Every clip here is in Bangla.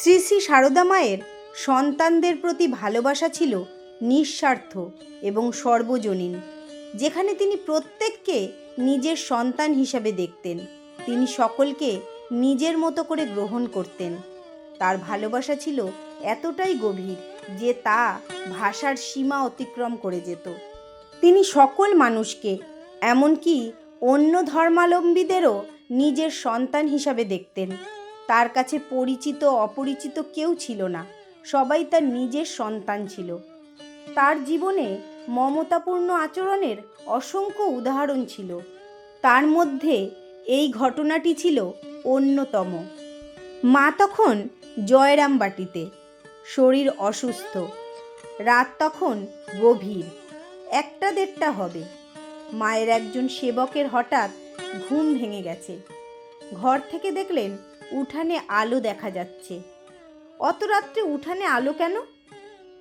শ্রী শ্রী সারদা মায়ের সন্তানদের প্রতি ভালোবাসা ছিল নিঃস্বার্থ এবং সর্বজনীন, যেখানে তিনি প্রত্যেককে নিজের সন্তান হিসাবে দেখতেন। তিনি সকলকে নিজের মতো করে গ্রহণ করতেন। তার ভালোবাসা ছিল এতটাই গভীর যে তা ভাষার সীমা অতিক্রম করে যেত। তিনি সকল মানুষকে, এমনকি অন্য ধর্মাবলম্বীদেরও নিজের সন্তান হিসাবে দেখতেন। তার কাছে পরিচিত অপরিচিত কেউ ছিল না। সবাই তার নিজের সন্তান ছিল। তার জীবনে মমতাপূর্ণ আচরণের অসংখ্য উদাহরণ ছিল। তার মধ্যে এই ঘটনাটি ছিল অন্যতম। মা তখন জয়রামবাটিতে শরীর অসুস্থ। রাত তখন গভীর। একটা দেড়টা হবে। মায়ের একজন সেবকের হঠাৎ ঘুম ভেঙে গেছে। ঘর থেকে দেখলেন উঠানে আলো দেখা যাচ্ছে। অত রাত্রে উঠানে আলো কেন?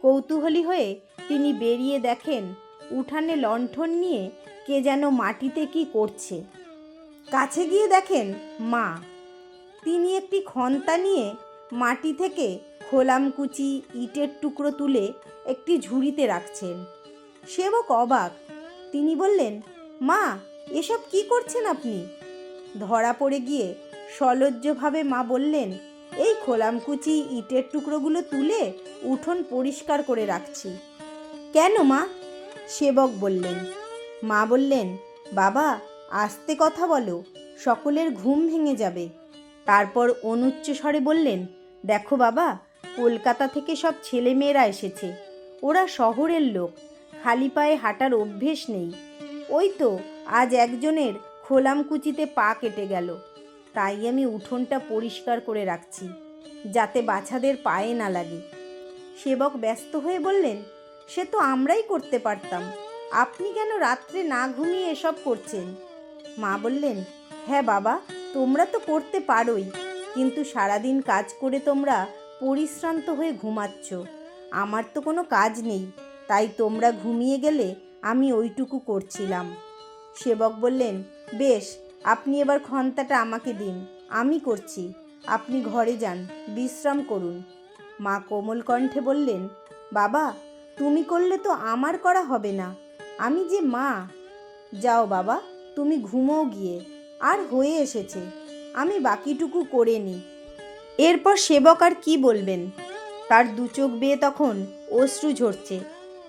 কৌতূহলী হয়ে তিনি বেরিয়ে দেখেন উঠানে লণ্ঠন নিয়ে কে যেন মাটিতে কি করছে। কাছে গিয়ে দেখেন মা। তিনি একটি খন্তা নিয়ে মাটি থেকে খোলামকুচি ইটের টুকরো তুলে একটি ঝুড়িতে রাখছেন। সেবক অবাক। তিনি বললেন, মা, এসব কি করছেন আপনি? ধরা পড়ে গিয়ে সলজ্জভাবে মা বললেন, এই খোলামকুচি ইটের টুকরোগুলো তুলে উঠোন পরিষ্কার করে রাখছি। কেন মা? সেবক বললেন। মা বললেন, বাবা, আস্তে কথা বলো, সকলের ঘুম ভেঙে যাবে। তারপর অনুচ্চ স্বরে বললেন, দেখো বাবা, কলকাতা থেকে সব ছেলেমেয়েরা এসেছে। ওরা শহরের লোক, খালি পায়ে হাঁটার অভ্যেস নেই। ওই তো, আজ একজনের খোলামকুচিতে পা কেটে গেল। তাই আমি উঠোনটা পরিষ্কার করে রাখছি, যাতে বাছাদের পায়ে না লাগে। সেবক ব্যস্ত হয়ে বললেন, সে তো আমরাই করতে পারতাম। আপনি কেন রাত্রে না ঘুমিয়ে এসব করছেন? মা বললেন হ্যাঁ বাবা, তোমরা তো করতে পারোই, কিন্তু সারাদিন কাজ করে তোমরা পরিশ্রান্ত হয়ে ঘুমাচ্ছ। আমার তো কোনো কাজ নেই, তাই তোমরা ঘুমিয়ে গেলে আমি ওইটুকু করছিলাম। সেবক বললেন, বেশ আপনি এবার ক্ষন্তাটা আমাকে দিন। আমি করছি। আপনি ঘরে যান, বিশ্রাম করুন। মা কোমল কণ্ঠে বললেন, বাবা, তুমি করলে তো আমার করা হবে না। আমি যে মা। যাও বাবা, তুমি ঘুমোও গিয়ে। আর হয়ে এসেছে। আমি বাকিটুকু করে নিই। এরপর সেবক আর কি বলবেন? তার দু চোখ বেয়ে তখন অশ্রু ঝরছে।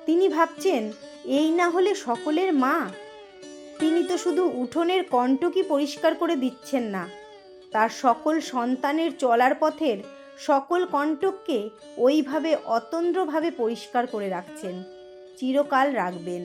তিনি ভাবছেন, এই না হলে সকলের মা। তিনি তো শুধু উঠোনের কণ্টকই পরিষ্কার করে দিচ্ছেন না। তার সকল সন্তানের চলার পথের সকল কণ্টককে ওইভাবে অতন্দ্রভাবে পরিষ্কার করে রাখছেন। চিরকাল রাখবেন।